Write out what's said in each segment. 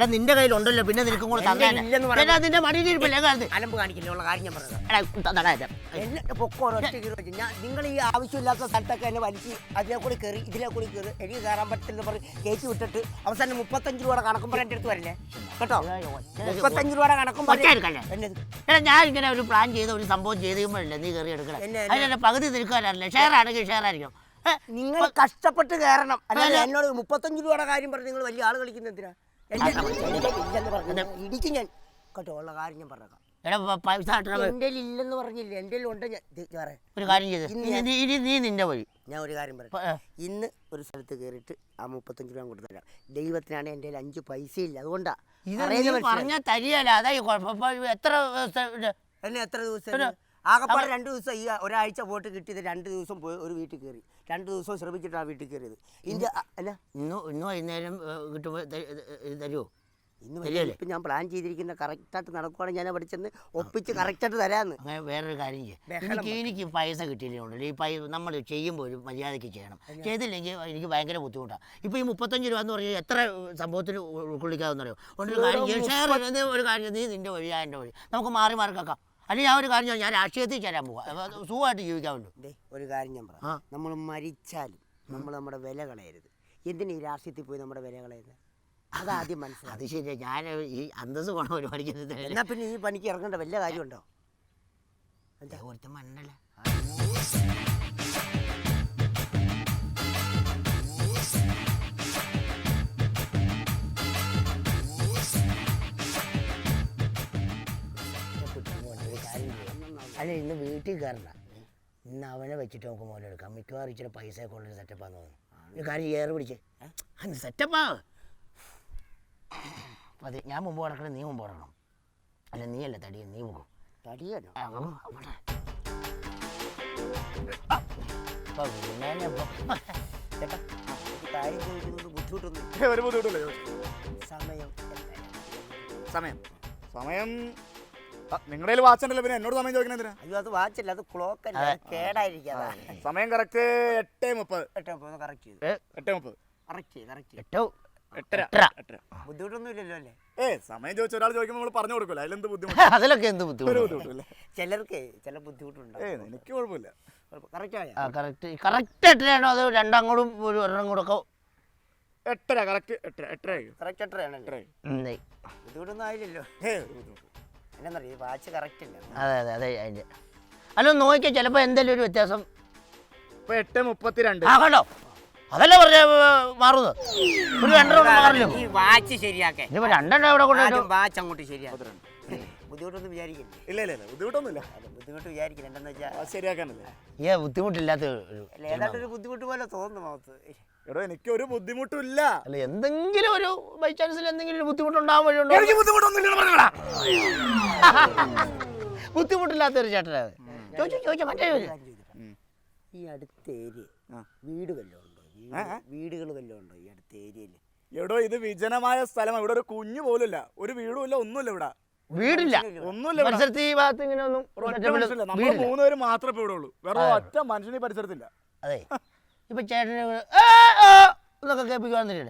എടാ നിന്റെ കയ്യിലുണ്ടല്ലോ പിന്നെ നിനക്കും കൂടെ എന്റെ തന്നെ ഇല്ലെന്ന് പറഞ്ഞു. എടാ നിന്റെ മടിയിലിരിപ്പില്ലേ കാലത്ത്. അലമ്പ് കാണിക്കില്ല കാര്യം ഞാൻ പറഞ്ഞത്. എടാ ഇത്. എന്നെ പൊക്കോ ഒറ്റ കീറി വെച്ച്. ഞാൻ നിങ്ങൾ ഈ ആവശ്യമില്ലാത്ത സ്ഥലത്തൊക്കെ എന്നെ വലിച്ച് അതിലെ കൂടി കയറി ഇതിലെ കൂടി കയറി എനിക്ക് കയറാൻ പറ്റില്ലെന്ന് പറഞ്ഞ് കയറ്റി വിട്ടിട്ട് അവസാനം മുപ്പത്തഞ്ച് രൂപയുടെ കണക്കും പറഞ്ഞ് എന്റെ അടുത്ത് വരില്ലേ? കേട്ടോ? മുപ്പത്തഞ്ച് രൂപയുടെ കണക്കും ഒറ്റ എടുക്കല്ലേ? എന്നത് എടാ ഞാൻ ഇങ്ങനെ ഒരു പ്ലാൻ ചെയ്ത ഒരു സംഭവം ചെയ്ത് കഴിയുമ്പോഴല്ലേ നീ കയറി എടുക്കണം. എന്നെ- അതിന്റെ പകുതി നിൽക്കാനല്ലേ ഷെയർ ആണെങ്കിൽ ഷെയർ ആയിരിക്കും ഏ, നിങ്ങൾ കഷ്ടപ്പെട്ട് കയറണം. അല്ലാതെ അല്ല. എന്നോട് മുപ്പത്തഞ്ച് രൂപയുടെ കാര്യം പറഞ്ഞ് നിങ്ങൾ വലിയ ആൾ കളിക്കുന്ന എന്തിനാ? ഇടിക്കും ഞാൻ കേട്ടോ ഉള്ള കാര്യം ഞാൻ പറഞ്ഞേക്കാം. എടാ പൈസ. എന്റെ ഇല്ലെന്ന് പറഞ്ഞില്ല? എന്റെ ഉണ്ട് ഞാൻ ഒരു കാര്യം ചെയ്ത്. നീ- നിന്റെ വഴി. ഞാൻ ഒരു കാര്യം പറയാം ഇന്ന് ഒരു സ്ഥലത്ത് കയറിയിട്ട് ആ മുപ്പത്തഞ്ച് രൂപ കൊടുത്തു തരാം ദൈവത്തിനാണ് എന്റെ അഞ്ച് പൈസ ഇല്ല അതുകൊണ്ടാ. പറഞ്ഞാ തരിയല്ല നീ പറഞ്ഞാൽ തരികയല്ല. അതാ എത്ര ദിവസം എന്നെ എത്ര ദിവസം ആകപ്പാടെ രണ്ട് ദിവസം ഈ ഒരാഴ്ച പോയിട്ട് കിട്ടിയത് രണ്ട് ദിവസം പോയി ഒരു വീട്ടിൽ കയറി രണ്ട് ദിവസം ശ്രമിച്ചിട്ടാണ് വീട്ടിൽ കയറിയത്. ഇന്ത്യ അല്ല. ഇന്ന് ഇന്ന് വൈകുന്നേരം കിട്ടുമ്പോൾ തരുമോ ഇന്ന്? ഇപ്പം ഞാൻ പ്ലാൻ ചെയ്തിരിക്കുന്ന കറക്റ്റായിട്ട് നടക്കുവാണെങ്കിൽ ഞാൻ അവിടെ ചെന്ന് ഒപ്പിച്ച് കറക്റ്റായിട്ട് തരാമെന്ന് അങ്ങനെ വേറൊരു കാര്യം എനിക്ക് എനിക്ക് പൈസ കിട്ടിയില്ലുണ്ടല്ലോ ഈ പൈസ നമ്മൾ ചെയ്യുമ്പോൾ ഒരു മര്യാദയ്ക്ക് ചെയ്യണം. ചെയ്തില്ലെങ്കിൽ എനിക്ക് ഭയങ്കര ബുദ്ധിമുട്ടാണ് ഇപ്പോൾ ഈ മുപ്പത്തഞ്ച് രൂപ എന്ന് പറഞ്ഞാൽ എത്ര സംഭവത്തിൽ ഉ- ഉൾക്കൊള്ളിക്കാമെന്ന് അറിയോ ഒരു കാര്യം ഒരു കാര്യം നീ നിന്റെ വഴി ഞാൻ എന്റെ വഴി. നമുക്ക് മാറി മാറി കേൾക്കാം. അല്ലെങ്കിൽ ഞാൻ ഒരു കാര്യം ഞാൻ രാഷ്ട്രീയത്തിൽ ചേരാൻ പോവാം. സുഖമായിട്ട് ജീവിക്കാമല്ലോ ദേ ഒരു കാര്യം ഞാൻ ആ. പറയാം നമ്മൾ മരിച്ചാലും നമ്മൾ നമ്മുടെ വില കളയരുത്. എന്തിനാ ഈ രാഷ്ട്രീയത്തിൽ പോയി നമ്മുടെ വില കളയുന്നത് അതാദ്യം അത് മനസ്സിലാക്കി ശരിയാ. ഞാൻ ഈ അന്തസ് പോണ പരിപാടിക്ക് എന്നാ പിന്നെ ഈ പണിക്ക് ഇറങ്ങേണ്ട വലിയ കാര്യമുണ്ടോ? എന്താ ഒരുത്തൻ മണ്ണല്ല അല്ല ഇന്ന് വീട്ടിൽ കയറണ്ട. ഇന്ന് അവനെ വെച്ചിട്ട് നമുക്ക് മോനെ എടുക്കാം. മിക്കവാറും ഇച്ചിരി പൈസയൊക്കെ ഉള്ളൊരു സെറ്റപ്പാന്ന് തോന്നുന്നു. ഒരു കാര്യം ഏറെ പിടിച്ച്. അന്ന് സെറ്റപ്പാ അതെ ഞാൻ മുമ്പ് കിടക്കണം നീ മുമ്പ് കിടക്കണം അല്ല നീ അല്ല തടിയ നീ പോകും തടിയല്ലോ കാര്യം ചോദിക്കുന്നത് ബുദ്ധിമുട്ടൊന്നും ഒരു ബുദ്ധിമുട്ടില്ല സമയം സമയം. സമയം നിങ്ങളുടെ കയ്യിൽ വാച്ച് ഉണ്ടല്ലോ പിന്നെ എന്നോട് സമയം ചോദിക്കണ എന്തിനാ അയ്യോ അത് വാച്ചില്ല അത് ക്ലോക്ക് അല്ല അത്. കേടായിരിക്കാതാ. സമയം കറക്റ്റ് എട്ട് മുപ്പത്. എട്ടോ കറക്റ്റ് ചെയ്തു. ഏ, എട്ട് മുപ്പത്. കറക്റ്റ് ചെയ്തു കറക്റ്റ് ചെയ്തു. എട്ടോ? എട്ടര. എട്ടര. എട്ടര. ബുദ്ധിമുട്ടൊന്നും ഇല്ലല്ലോ അല്ലേ? ഏ സമയം ചോദിച്ച ഒരാൾ ചോദിക്കുമ്പോൾ നമ്മൾ പറഞ്ഞു കൊടുക്കില്ല അതിലെന്ത് ബുദ്ധിമുട്ട്? അതിലൊക്കെ എന്ത് ബുദ്ധിമുട്ടില്ല. ചിലർക്ക് ചില ഏ എനിക്ക് കുഴപ്പമില്ല. കറക്റ്റ് ആയ? ആ കറക്റ്റ് കറക്റ്റ് എട്ടരയാണോ അത് രണ്ടങ്ങോട്ടും ഒരു ഒരെണ്ണം കൂടെ ഒക്കെ? എട്ടര കറക്റ്റ് എട്ടര എട്ടര ആയിരിക്കും. കറക്റ്റ് എത്രയാണല്ലോ എട്ടര ആയിരിക്കും. ബുദ്ധിമുട്ടൊന്നും ആയില്ലല്ലോ. ഏ ബുദ്ധിമുട്ട്. എന്നാന്നറിയോ ഈ വാച്ച് കറക്റ്റ് ഇല്ല അതെ അതെ അതെ അതിന്റെ. അല്ല നോക്കിയാൽ ചിലപ്പോൾ എന്തെങ്കിലും ഒരു വ്യത്യാസം. ഇപ്പൊ എട്ട് മുപ്പത്തിരണ്ട്. ആ കണ്ടോ? അതല്ലേ പറഞ്ഞ മാറുന്നത്? ഒരു രണ്ടര കൊണ്ട് മാറില്ലോ? ഈ വാച്ച് ശരിയാക്കേ ഇനിയിപ്പോൾ രണ്ടെണ്ണം എവിടെ ആദ്യം വാച്ച് അങ്ങോട്ട് ശരിയാക്കും. ബുദ്ധിമുട്ടൊന്നും വിചാരിക്കില്ല? ഇല്ല ഇല്ല ഇല്ല ബുദ്ധിമുട്ടൊന്നുമില്ല. അല്ല ബുദ്ധിമുട്ട് വിചാരിക്കില്ല? എന്താന്ന് വെച്ചാൽ അത് ശരിയാക്കാനല്ലേ? ഏ ബുദ്ധിമുട്ടില്ലാത്ത ഒരു അല്ല ഏതാണ്ട് ഒരു ബുദ്ധിമുട്ട് പോലെ തോന്നുന്നു മുഖത്ത്. എടോ എനിക്ക് ഒരു ബുദ്ധിമുട്ടില്ല. അല്ല എന്തെങ്കിലും ഒരു ബൈ ചാൻസിൽ എന്തെങ്കിലും ഒരു ബുദ്ധിമുട്ടുണ്ടാകാൻ വഴിയുണ്ടോ? എനിക്ക് ബുദ്ധിമുട്ടൊന്നുമില്ല പറഞ്ഞടാ. ബുദ്ധിമുട്ടില്ലാത്ത ഒരു ചേട്ടനാണ് ചോദിച്ചു ചോദിച്ചു മറ്റേ ചോദിച്ചു. ഈ അടുത്ത ഏരിയ. വീട് വല്ലതും ഉണ്ടോ. വീടുകൾ വല്ലതും ഉണ്ടോ ഈ അടുത്ത ഏരിയയിൽ എടോ ഇത് വിജനമായ സ്ഥലമാണ് ഇവിടെ ഒരു കുഞ്ഞു പോലും ഇല്ല ഒരു വീടും ഇല്ല ഒന്നുമില്ല ഇവിടെ. വീടില്ല. ഒന്നുമില്ല ഇവിടെ. പരിസരത്ത് ഈ ഭാഗത്ത് ഇങ്ങനെ ഒന്നും ഒരൊറ്റ മനുഷ്യനില്ല. നമ്മൾ വീടില്ല. മൂന്ന് പേര് മാത്രമേ ഇപ്പൊ ഇവിടെ ഉള്ളൂ. വേറെ ഒറ്റ മനുഷ്യന് ഈ പരിസരത്തില്ല. അതെ. ഇപ്പൊ ചേട്ടനെ എന്നൊക്കെ കേൾപ്പിക്കുവാന്നില്ലേ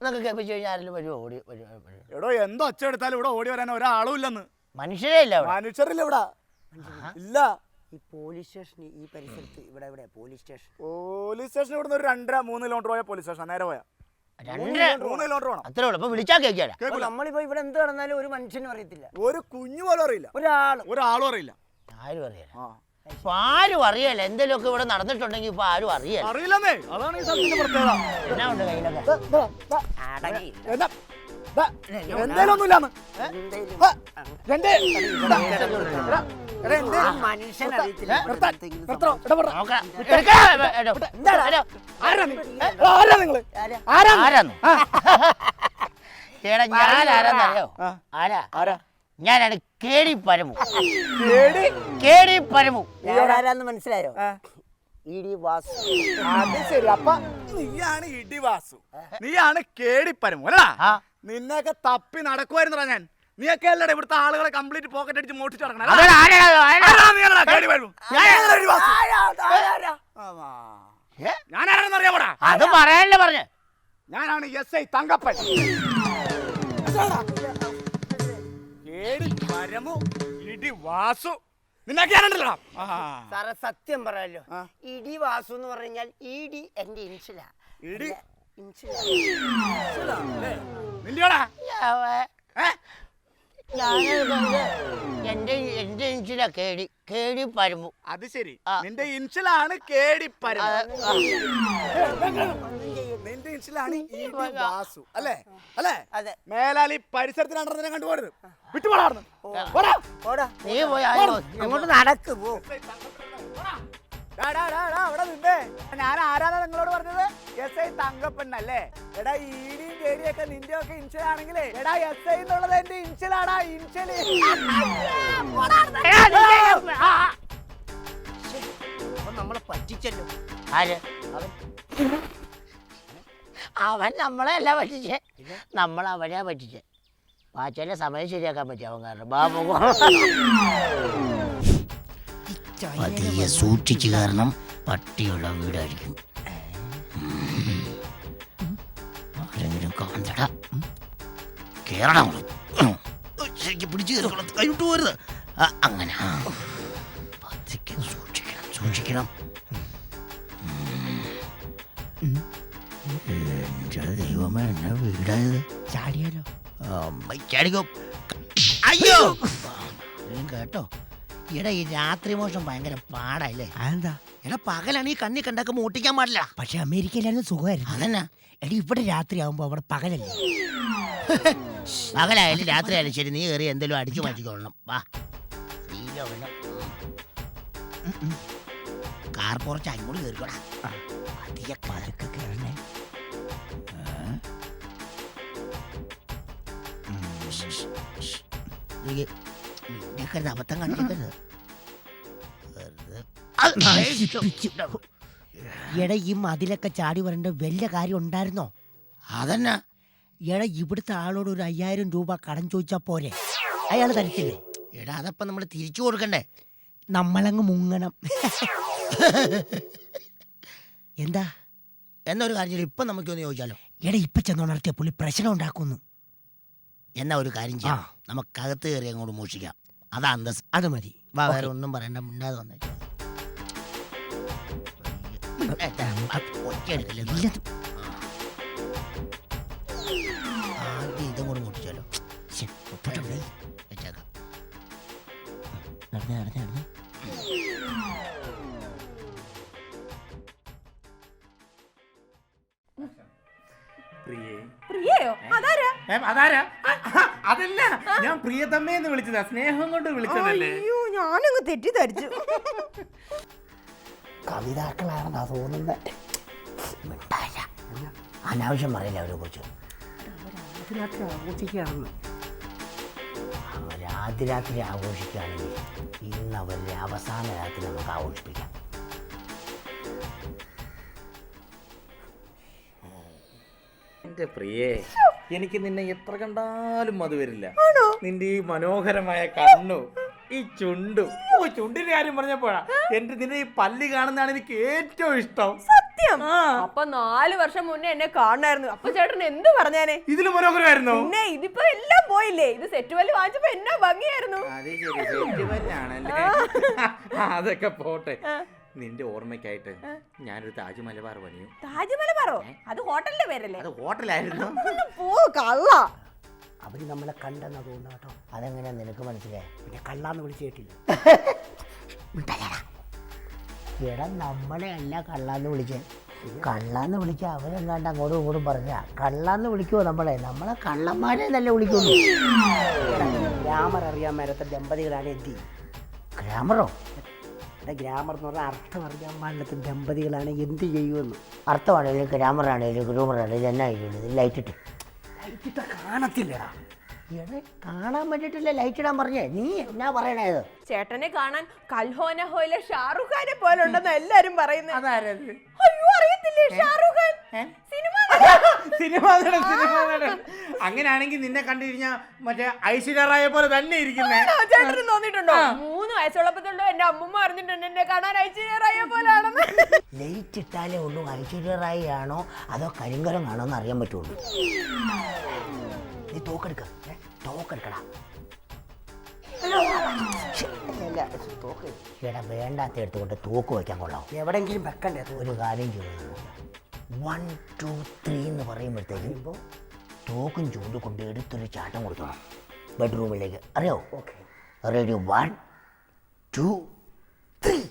എന്നൊക്കെ കേൾപ്പിച്ചു കഴിഞ്ഞാൽ ആരെങ്കിലും വരുമോ ഓടി വരുമോ? എടോ എന്തോ ഒച്ച എടുത്താലും ഇവിടെ ഓടി വരാൻ ഒരാളും ഇല്ലെന്ന് മനുഷ്യരേ ഇല്ല അവിടെ മനുഷ്യരില്ല ഇവിടെ. ഇല്ല. ഈ പോലീസ് സ്റ്റേഷൻ ഈ പരിസരത്ത് ഇവിടെ എവിടെ പോലീസ് സ്റ്റേഷൻ പോലീസ് സ്റ്റേഷൻ ഇവിടുന്ന് ഒരു രണ്ടര മൂന്ന് കിലോമീറ്റർ പോയാൽ പോലീസ് സ്റ്റേഷൻ നേരെ പോയാ. രണ്ട് മൂന്ന് കിലോമീറ്റർ വേണം അത്രേ ഉള്ളൂ. ഇപ്പൊ വിളിച്ചാൽ കേൾക്കാല അപ്പോൾ നമ്മളിപ്പോ ഇവിടെ എന്ത് നടന്നാലും ഒരു മനുഷ്യനും അറിയത്തില്ല. ഒരു കുഞ്ഞു പോലും അറിയില്ല. ഒരാളും. ഒരാളും അറിയില്ല. ആരും അറിയില്ല. ആ. ഇപ്പൊ ആരും അറിയല്ല. എന്തെങ്കിലുമൊക്കെ ഇവിടെ നടന്നിട്ടുണ്ടെങ്കിൽ ഇപ്പൊ ആരും അറിയല്ല. അറിയില്ലെന്നേ. അതാണ് ഈ സ്ഥലത്തിന്റെ പ്രത്യേകത. എന്നാ ഉണ്ട് കയ്യിലൊക്കെ. അടങ്ങിയില്ല. എന്തേലും മനുഷ്യൻ അറിയത്തില്ല. ഇവിടെ എന്തെങ്കിലും. നോക്കാം. എടുക്കാം. എടോ. എടോ. ആരാ ആരാ? നിങ്ങൾ? ആരാ? ആരാ ആരാന്ന് ചേട്ടാ ഞാൻ ആരാന്നറിയോ? ആരാ? ആരാ? ഞാനാണ് കേടി പരമു. കേടി? കേടി പരമു. ആരാന്ന് മനസ്സിലായോ? ഇടി വാസു. ഡി വാസ് അത് ശരി. അപ്പൊ നീയാണ് ഇടിവാസു നീയാണ് കേടിപ്പരം അല്ലടാ. ആ. നിന്നെയൊക്കെ തപ്പി നടക്കുമായിരുന്നടാ ഞാൻ. നീയൊക്കെ അല്ലടാ ഇവിടുത്തെ ആളുകളെ കംപ്ലീറ്റ് പോക്കറ്റ് അടിച്ച് മോട്ടിച്ച്? ഞാനാരാണെന്ന് അറിയാമോടാ? അത് പറയാനല്ലേ പറഞ്ഞ. ഞാനാണ് എസ് ഐ തങ്കപ്പൻ. കേടി പരമു ഇടി വാസു. നിന്നൊക്കെയാണല്ലോ. സാറേ സത്യം പറയാലോ. ഇടി വാസു എന്ന് പറഞ്ഞാൽ ഇടി എന്റെ ഇൻഷില. ഇടി? എന്റെ എന്റെ ഇൻഷില കേടി കേടി പരമു. അത് ശരി. നിന്റെ ഇൻഷിലാണ് കേടി പരമു. ഇടി വാസു. അല്ലേ? അല്ലേ? അതെ. മേലാൽ ഈ പരിസരത്തിൽ രണ്ടെണ്ണം കണ്ടുപോകരുത് വിട്ടുപോടാർന്ന് പോടാ നീ പോയി അങ്ങോട്ട് നടക്ക് പോ. അവിടെ നിന്നേ. ഞാൻ ആരാണ് നിങ്ങളോട് പറഞ്ഞത്? എസ് ഐ തങ്കപ്പെണ്ണല്ലേ? എടാ ഈടിയും കേടിയൊക്കെ നിന്റെ ഒക്കെ ഇൻഷലാണെങ്കിലേ എടാ എസ് ഐ എന്നുള്ളത് എന്റെ ഇൻഷലാടാ ഇൻഷൽ നമ്മളെ പറ്റിച്ചല്ലോ. ആര്? അവൻ. നമ്മളെ അല്ല പറ്റിച്ചേ നമ്മൾ അവനെ പറ്റിച്ചേ വാച്ചനെ സമയം ശരിയാക്കാൻ പറ്റി അവൻ കാരണം ബാബു പതിയെ സൂക്ഷിച്ചു കാരണം പട്ടിയുള്ള വീടായിരിക്കും. ആരെങ്കിലും കാണണ്ട കേറണം ശരിക്കും പിടിച്ചു കയറണം കൈവിട്ട് പോരുത്. അങ്ങനെ. ആ. സൂക്ഷിക്കണം സൂക്ഷിക്കണം. എന്റെ ദൈവമേ എന്നെ വീടായത് ചാടിയാലോ? ചാടിക്കോ അയ്യോ! കേട്ടോ. എടാ ഈ രാത്രി മോഷം ഭയങ്കര പാടല്ലേ അതെന്താ? എടാ പകലാണ് ഈ കണ്ണി കണ്ടൊക്കെ മൂട്ടിക്കാൻ പാടില്ല പക്ഷെ അമേരിക്കയിലായിരുന്നു സുഖമായിരുന്നു. അതന്നെ. എടി ഇവിടെ രാത്രിയാവുമ്പോ അവിടെ പകലല്ലേ? പകലായാലും രാത്രി ആയാലും ശരി നീ കയറി എന്തെങ്കിലും അടിച്ചു മാറ്റിക്കൊള്ളണം. വാ. കാർ പുറച്ച് അങ്ങോട്ട് കയറിക്കോടാ. അധികം പതുക്കെ കയറണേ അബദ്ധം കാണിക്കരുത്. എടാ ഈ മതിലൊക്കെ ചാടി വരേണ്ട വലിയ കാര്യം ഉണ്ടായിരുന്നോ? അതന്നെ. എടാ ഇവിടുത്തെ ആളോട് ഒരു അയ്യായിരം രൂപ കടം ചോദിച്ചാ പോരെ? അയാൾ തരത്തില്ലേ? എടാ അതപ്പം നമ്മൾ തിരിച്ചു കൊടുക്കണ്ടേ? നമ്മളങ്ങ് മുങ്ങണം. എന്താ? എന്നൊരു കാര്യം ഇപ്പം നമുക്കൊന്ന് ചോദിച്ചാലോ? എടാ ഇപ്പൊ ചെന്നുണർത്തിയ പുള്ളി പ്രശ്നം ഉണ്ടാക്കുന്നു. എന്നാ ഒരു കാര്യം ചെയ്യാം. നമുക്കകത്ത് കയറി അങ്ങോട്ട് മോഷിക്കാം അതാ അന്തസ്. അത് മതി. വാ. വേറെ ഒന്നും പറയണ്ട. മിണ്ടാതെ? ഇല്ലത് ആദ്യം ഇതും കൂടെ മുട്ടിച്ചാലോ ശ്ശെ, ഒപ്പിട്ടുണ്ട്. വെച്ചേക്കാം. നടന്നേ നടന്നേ നടന്നേ. പ്രിയേ പ്രിയയോ അതാരാ? അതല്ല. ഞാൻ പ്രിയതമ്മയെന്ന് വിളിച്ചതാ. സ്നേഹം കൊണ്ട് വിളിച്ചതല്ലേ? അയ്യോ ഞാനങ്ങ് തെറ്റിദ്ധരിച്ചു. കവിതാക്കളാണെന്നാ തോന്നുന്നത് മിണ്ടായില്ല. അനാവശ്യം പറയില്ല അവരെ കുറിച്ച്. ആഘോഷിക്കുകയാണെന്ന് അവർ ആദ്യ രാത്രി ആഘോഷിക്കുകയാണെങ്കിൽ ഇന്ന് അവരുടെ അവസാന രാത്രി നമുക്ക് ആഘോഷിപ്പിക്കാം. എന്റെ പ്രിയേ. എനിക്ക് നിന്നെ എത്ര കണ്ടാലും അത് വരില്ല. നിന്റെ ഈ മനോഹരമായ കണ്ണു ഈ ചുണ്ടു ഓ ചുണ്ടിന്റെ കാര്യം പറഞ്ഞപ്പോഴാ എന്റെ നിന്നെ ഈ പല്ലി കാണുന്നതാണ് എനിക്ക് ഏറ്റവും ഇഷ്ടം. സത്യം? അപ്പൊ നാല് വർഷം മുന്നേ എന്നെ കാണായിരുന്നു അപ്പൊ ചേട്ടൻ എന്ത് പറഞ്ഞേ ഇതിൽ മനോഹരമായിരുന്നു? പിന്നെ ഇതിപ്പോ എല്ലാം പോയില്ലേ? ഇത് സെറ്റ് വല്ലി വാങ്ങിച്ചപ്പോ എന്നാ ഭംഗിയായിരുന്നു? അതൊക്കെ പോട്ടെ. നിന്റെ ഓർമ്മയ്ക്കായിട്ട് ഞാനൊരു താജ്മലബാർ പണിയും. താജ്മലബാറോ അത് ഹോട്ടലിന്റെ പേരല്ലേ? അത് ഹോട്ടലായിരുന്നു. പോ കള്ള. അവർ നമ്മളെ കണ്ടെന്നാ തോന്നുന്നു കേട്ടോ. അതെങ്ങനെയാ നിനക്ക് മനസ്സിലായി? പിന്നെ കള്ളാന്ന് വിളിച്ചു കേട്ടില്ല എടാ നമ്മളെ അല്ല കള്ളാന്ന് വിളിച്ചേ. കള്ളാന്ന് വിളിച്ച അവരെങ്ങാണ്ട് അങ്ങോട്ടും ഇങ്ങോട്ടും പറഞ്ഞ? കള്ളാന്ന് വിളിക്കുവോ നമ്മളെ? നമ്മളെ കള്ളന്മാരെ നല്ല വിളിക്കുന്നു ഗ്രാമർ അറിയാൻ മേലത്തെ ദമ്പതികളാണ് എന്ത് ഗ്രാമറോ? എടാ ഗ്രാമർ എന്ന് പറഞ്ഞാൽ അർത്ഥം അറിയാൻ പാടില്ലാത്ത ദമ്പതികളാണ് എന്ത് ചെയ്യുമെന്ന് അർത്ഥമാണെങ്കിലും ഗ്രാമറാണെങ്കിലും ഗ്രൂമറാണെങ്കിലും എന്നാ ചെയ്യുന്നത്? ലൈറ്റ് ഇട്ട്. ലൈറ്റിട്ട കാണത്തില്ലടാ എടാ കാണാൻ വേണ്ടിട്ടില്ല ലൈറ്റ് ഇടാൻ പറഞ്ഞേ? നീ എന്നാ പറയണത് ചേട്ടനെ കാണാൻ കൽഹോന ഹോയിലെ ഷാറുഖ് ഖാനെ പോലെ ഉണ്ടെന്ന് എല്ലാരും പറയുന്നത്. അതാരത്? അയ്യോ അറിയത്തില്ലേ ഷാറുഖ് ഖാൻ സിനിമ സിനിമ നടൻ സിനിമ നടൻ. അങ്ങനെയാണെങ്കിൽ നിന്നെ കണ്ടിരിഞ്ഞ മറ്റേ ഐശ്വര്യ റായെ പോലെ തന്നെ ഇരിക്കുന്നേ. ചേട്ടന് തോന്നിയിട്ടുണ്ടോ? മൂന്ന് വയസ്സുള്ളപ്പോഴല്ലോ എന്റെ അമ്മൂമ്മ പറഞ്ഞിട്ടുണ്ട് എന്നെ കാണാൻ ഐശ്വര്യ പോലെയാണെന്ന് ലൈറ്റ് ഇട്ടാലേ ഉള്ളൂ ഐശ്വര്യ റായി ആണോ അതോ കരിങ്കരം ആണോ എന്ന് അറിയാൻ പറ്റുള്ളൂ. നീ തോക്കെടുക്ക തോക്കെടുക്കടാ വേണ്ടാത്ത എടുത്തുകൊണ്ട് തോക്ക് വയ്ക്കാൻ കൊള്ളാം എവിടെങ്കിലും വെക്കണ്ടേ ഒരു കാര്യം ചെയ്യുന്നു വൺ ടു ത്രീ എന്ന് പറയുമ്പോഴത്തേക്കും ഇപ്പോൾ തോക്കും ചൂണ്ടും കൊണ്ട് എടുത്തൊരു ചാട്ടം കൊടുക്കണം. ബെഡ്റൂമിലേക്ക്. അറിയോ? Okay ready one two three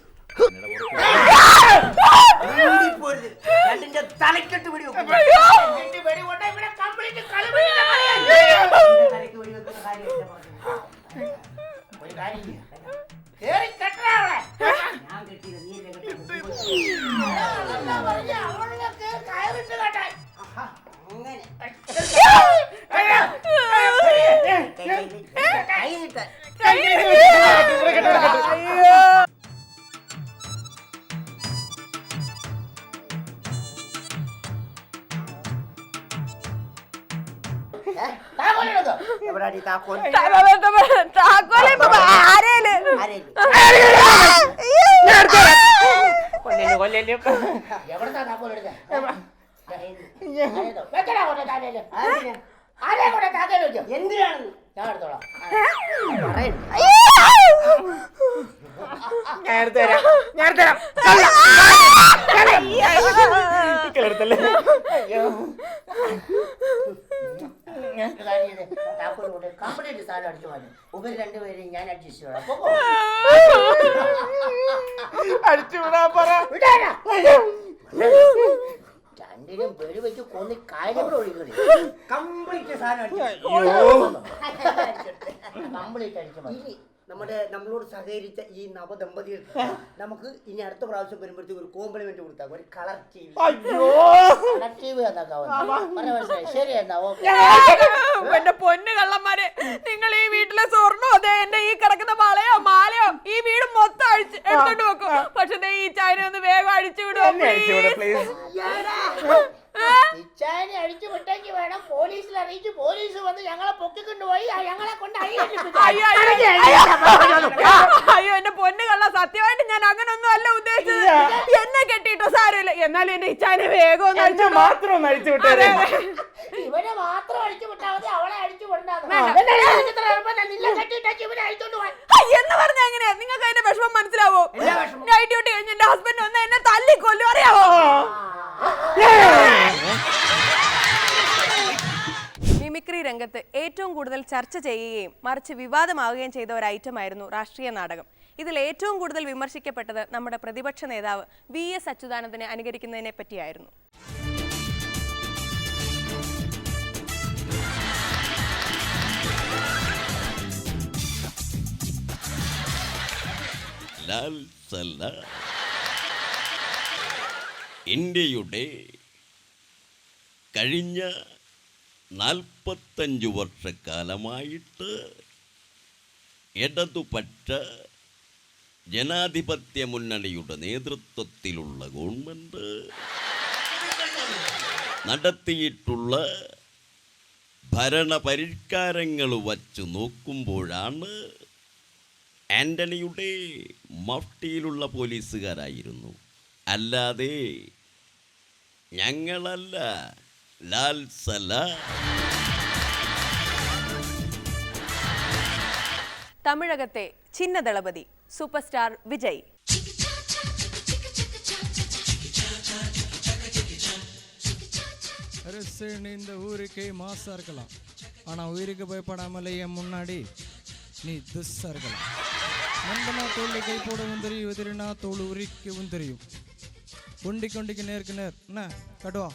എവിടാടി താക്കോൽ? താക്കോലെ ആരേൽ ആരേലും? കൊല്ലല്ലേ കൊല്ലല്ലേ എവിടുന്നാ താക്കോൽ എടുത്തേ ആരെങ്കിലും? എന്തിനാണ് ഞാൻ എടുത്തോളാം ഞാൻ തരാം ഞാൻ എടുത്തു തരാം എടുത്തല്ലേ കംപ്ലീറ്റ് സാധനം അടിച്ചു ഉപരി രണ്ടുപേരും ഞാൻ അഡ്ജസ്റ്റ് ചെയ്യണം പൊക്കോ. അടിച്ചു വിടാൻ പറ. വിടാനാ. രണ്ടിനും വെടി വെച്ച് കൊന്ന് കാര്യം കൂടെ കംപ്ലീറ്റ് സാധനം അടിച്ചു കംപ്ലീറ്റ് അടിച്ചു മാറ്റി. ഇനി നമ്മുടെ നമ്മളോട് സഹകരിച്ച ഈ നവദമ്പതികൾ നമുക്ക് ഇനി അടുത്ത പ്രാവശ്യം വരുമ്പോഴത്തേക്ക് ഒരു കോംപ്ലിമെന്റ് കൊടുത്താൽ ഒരു കളർ ടി വി അയ്യോ ടി വി. മനസ്സിലായി? ശരി എന്നാ ഓക്കെ. എന്റെ പൊന്ന് കള്ളന്മാരെ നിങ്ങൾ ഈ വീട്ടിലെ സ്വർണോ അതെ എന്റെ ഈ കിടക്കുന്ന വളയോ മാലയോ ഈ വീട് മൊത്തം അഴിച്ച് എടുത്തോണ്ട് വെക്കും. പക്ഷെ ദേ ഈ ചായനെ ഒന്ന് വേഗം അഴിച്ചു വിട് അടിച്ചു വിട്ടെങ്കിൽ വേണം. പോലീസിൽ അറിയിച്ച് പോലീസ് വന്ന് ഞങ്ങളെ പൊക്കിക്കൊണ്ടുപോയി. ഞങ്ങളെ കൊണ്ട് അയ്യോ അയ്യോ, അയ്യോ. അയ്യോ എന്റെ പൊന്ന് കള്ള സത്യമായിട്ട് ഞാൻ അങ്ങനെ ഒന്നും അല്ല ഉദ്ദേശിച്ചത്. എന്നെ കെട്ടിട്ടോ സാരമില്ല. എന്നാലും എന്റെ ഇച്ചാനെ വേഗം ഒന്ന് മാത്രം അതെ, വിട്ടേ ഇവനെ മാത്രം അടിച്ചു വിട്ടാൽ മതി. അവളെ. വേണ്ട. എന്നാ പറഞ്ഞ എങ്ങനെയാ? നിങ്ങൾക്ക് അതിന്റെ വിഷമം മനസ്സിലാവോ? നൈറ്റ് ഡ്യൂട്ടി കഴിഞ്ഞ് എന്റെ ഹസ്ബൻഡ് വന്ന് എന്നെ കൊല്ലു അറിയാവോ? മിമിക്രി രംഗത്ത് ഏറ്റവും കൂടുതൽ ചർച്ച ചെയ്യുകയും മറിച്ച് വിവാദമാവുകയും ചെയ്ത ഒരു ഐറ്റമായിരുന്നു രാഷ്ട്രീയ നാടകം. ഇതിൽ ഏറ്റവും കൂടുതൽ വിമർശിക്കപ്പെട്ടത് നമ്മുടെ പ്രതിപക്ഷ നേതാവ് വി എസ് അച്യുതാനന്ദനെ അനുകരിക്കുന്നതിനെ പറ്റിയായിരുന്നു. ലാൽ സല ഇന്ത്യയുടെ കഴിഞ്ഞ നാൽപ്പത്തഞ്ച് വർഷക്കാലമായിട്ട് ഇടതുപക്ഷ ജനാധിപത്യ മുന്നണിയുടെ നേതൃത്വത്തിലുള്ള ഗവൺമെന്റ് നടത്തിയിട്ടുള്ള ഭരണപരിഷ്കാരങ്ങൾ വച്ചു നോക്കുമ്പോഴാണ് ആന്റണിയുടെ മഫ്റ്റിയിലുള്ള പോലീസുകാരായിരുന്നു. അല്ലാതെ ഞങ്ങളല്ല ലാൽ സല തമിഴകത്തെ ചിന്നദളപതി സൂപ്പർ സ്റ്റാർ വിജയ് அரசு இந்த ஊருக்கே மாசா இருக்கலாம் ஆனா உயிருக்கு பயப்படாமல என் முன்னாடி நீ துஸ்ஸா இருக்கலாம் நண்பனா தோல்ல கை போடவும் தெரியும் எதிரினா தோல் உரிக்கவும் தெரியும் கொண்டி கொண்டிக்கு நேருக்கு நேர் என்ன கட்டுவா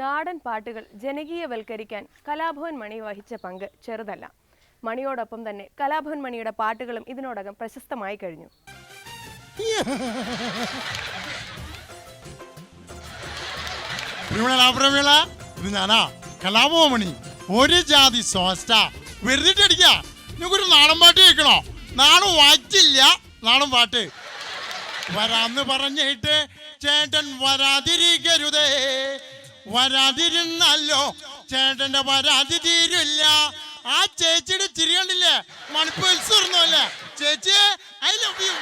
നാടൻ പാട്ടുകൾ ജനകീയവൽക്കരിക്കാൻ കലാഭവൻ മണി വഹിച്ച പങ്ക് ചെറുതല്ല മണിയോടൊപ്പം തന്നെ കലാഭവൻ മണിയുടെ പാട്ടുകളും ഇതിനോടകം പ്രശസ്തമായി കഴിഞ്ഞു പ്രമീള പ്രമീള ഇത് ഞാനാ കലാഭവമണി ഒരു ജാതി സോസ്റ്റ വെറുതെ അടിക്ക നിങ്ങൾക്കൊരു നാടൻ പാട്ട് കേൾക്കണോ നാളും വായിച്ചില്ല നാളും പാട്ട്. വരാന്ന് പറഞ്ഞിട്ട് ചേട്ടൻ വരാതിരിക്കരുതേ. വരാതിരുന്നല്ലോ. ചേട്ടന്റെ വരാതി തീരില്ല. ആ ചേച്ചിയുടെ ചിരി കണ്ടില്ലേ? മണിപ്പൂൽസുർന്നല്ലേ ചേച്ചി ഐ ലവ് യു